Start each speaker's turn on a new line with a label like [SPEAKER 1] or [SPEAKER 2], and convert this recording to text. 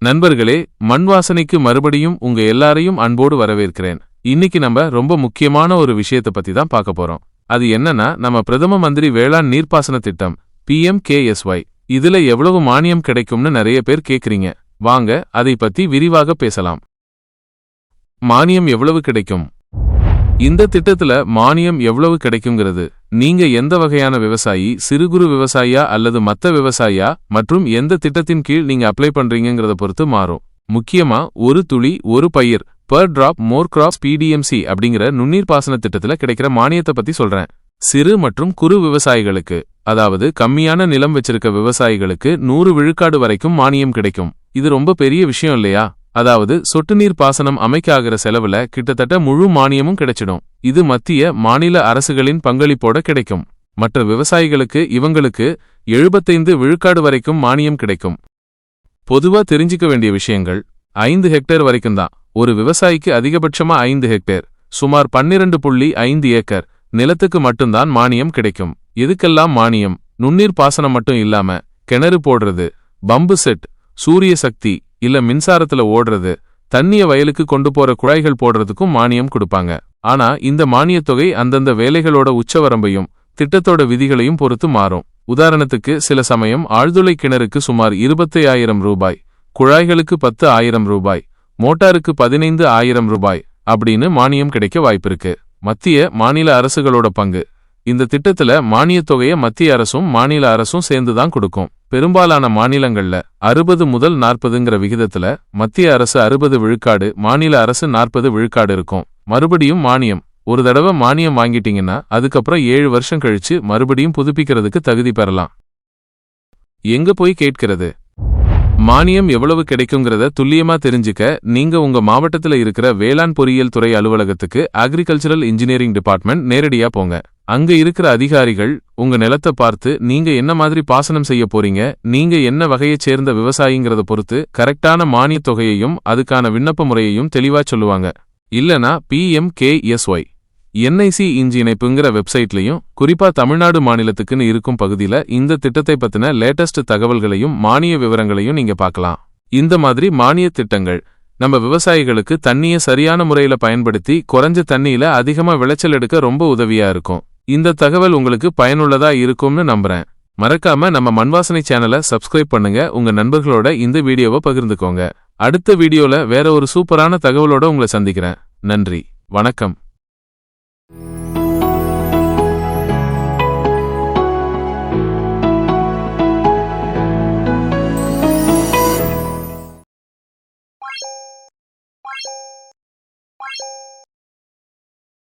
[SPEAKER 1] நண்பர்களே மண் வாசனைக்கு மறுபடியும் உங்க எல்லாரையும் அன்போடு வரவேற்கிறேன். இன்னைக்கு நம்ம ரொம்ப முக்கியமான ஒரு விஷயத்தை பத்தி தான் பார்க்க போறோம். அது என்னன்னா நம்ம பிரதம மந்திரி வேளாண் நீர்ப்பாசன திட்டம் பிஎம் கேஎஸ்ஒய் இதுல எவ்வளவு மானியம் கிடைக்கும்னு நிறைய பேர் கேக்குறீங்க. வாங்க அதை பத்தி விரிவாக பேசலாம். மானியம் எவ்வளவு கிடைக்கும்? இந்த திட்டத்துல மானியம் எவ்வளவு கிடைக்குங்கிறது. நீங்க எந்த வகையான விவசாயி சிறு குறு விவசாயியா அல்லது மத்த விவசாயியா மற்றும் எந்த திட்டத்தின் கீழ் நீங்க அப்ளை பண்றீங்கிறத பொறுத்து மாறும். முக்கியமா ஒரு துளி ஒரு பயிர் per drop more crops PDMC அப்படிங்கிற நுண்ணீர் பாசன திட்டத்துல கிடைக்கிற மானியத்தை பத்தி சொல்றேன். சிறு மற்றும் குறு விவசாயிகளுக்கு அதாவது கம்மியான நிலம் வச்சிருக்க விவசாயிகளுக்கு நூறு விழுக்காடு வரைக்கும் மானியம் கிடைக்கும். இது ரொம்ப பெரிய விஷயம் இல்லையா? அதாவது சொட்டு நீர் பாசனம் அமைக்க ஆகிற செலவுல கிட்டத்தட்ட முழு மானியமும் கிடைச்சிடும். இது மத்திய மாநில அரசுகளின் பங்களிப்போட கிடைக்கும். மற்ற விவசாயிகளுக்கு இவங்களுக்கு எழுபத்தைந்து விழுக்காடு வரைக்கும் மானியம் கிடைக்கும். பொதுவா தெரிஞ்சுக்க வேண்டிய விஷயங்கள் ஐந்து ஹெக்டேர் வரைக்கும் தான். ஒரு விவசாயிக்கு அதிகபட்சமா ஐந்து ஹெக்டேர் சுமார் பன்னிரண்டு புள்ளி ஐந்து ஏக்கர் நிலத்துக்கு மட்டும்தான் மானியம் கிடைக்கும். எதுக்கெல்லாம் மானியம்? நுண்ணீர் பாசனம் மட்டும் இல்லாம கிணறு போடுறது பம்பு செட் சூரிய சக்தி இல்ல மின்சாரத்துல ஓடுறது தண்ணிய வயலுக்கு கொண்டு போற குழாய்கள் போடுறதுக்கும் மானியம் கொடுப்பாங்க. ஆனா இந்த மானியத் தொகை அந்தந்த வேலைகளோட உச்சவரம்பையும் திட்டத்தோட விதிகளையும் பொறுத்து மாறும். உதாரணத்துக்கு சில சமயம் ஆழ்துளை கிணறுக்கு சுமார் இருபத்தி ஆயிரம் ரூபாய் குழாய்களுக்கு பத்து ஆயிரம் ரூபாய் மோட்டாருக்கு பதினைந்து ஆயிரம் ரூபாய் அப்படின்னு மானியம் கிடைக்க வாய்ப்பிருக்கு. மத்திய மாநில அரசுகளோட பங்கு. இந்த திட்டத்துல மானியத் தொகையை மத்திய அரசும் மாநில அரசும் சேர்ந்துதான் கொடுக்கும். பெரும்பாலான மாநிலங்கள்ல அறுபது முதல் நாற்பதுங்கிற விகிதத்துல மத்திய அரசு அறுபது விழுக்காடு மாநில அரசு நாற்பது விழுக்காடு இருக்கும். மறுபடியும் மானியம். ஒரு தடவை மானியம் வாங்கிட்டீங்கன்னா அதுக்கப்புறம் ஏழு வருஷம் கழிச்சு மறுபடியும் புதுப்பிக்கிறதுக்கு தகுதி பெறலாம். எங்க போய் கேட்கிறது? மானியம் எவ்வளவு கிடைக்குங்கிறத துல்லியமா தெரிஞ்சுக்க நீங்க உங்க மாவட்டத்துல இருக்கிற வேளாண் பொறியியல் துறை அலுவலகத்துக்கு அக்ரிகல்ச்சரல் இன்ஜினியரிங் டிபார்ட்மெண்ட் நேரடியா போங்க. அங்க இருக்கிற அதிகாரிகள் உங்க நிலத்தை பார்த்து நீங்க என்ன மாதிரி பாசனம் செய்ய போறீங்க? நீங்க என்ன வகையைச் சேர்ந்த விவசாயிங்கிறத பொறுத்து கரெக்டான மானியத் தொகையையும் அதுக்கான விண்ணப்ப முறையையும் தெளிவா சொல்லுவாங்க. இல்லனா பிஎம்கேஎஸ்ஒய் என்ஐசி இஞ்சி இணைப்புங்கிற வெப்சைட்லயும் குறிப்பா தமிழ்நாடு மாநிலத்துக்குன்னு இருக்கும் பகுதியில இந்த திட்டத்தை பத்தின லேட்டஸ்ட் தகவல்களையும் மானிய விவரங்களையும் நீங்க பார்க்கலாம். இந்த மாதிரி மானிய திட்டங்கள் நம்ம விவசாயிகளுக்கு தண்ணிய சரியான முறையில பயன்படுத்தி குறைஞ்ச தண்ணியில அதிகமா விளைச்சல் எடுக்க ரொம்ப உதவியா இருக்கும். இந்த தகவல் உங்களுக்கு பயனுள்ளதா இருக்கும்னு நம்புறேன். மறக்காம நம்ம மண்வாசனை சேனலை சப்ஸ்கிரைப் பண்ணுங்க. உங்க நண்பர்களோட இந்த வீடியோவை பகிர்ந்துக்கோங்க. அடுத்த வீடியோல வேற ஒரு சூப்பரான தகவலோட உங்களை சந்திக்கிறேன். நன்றி. வணக்கம்.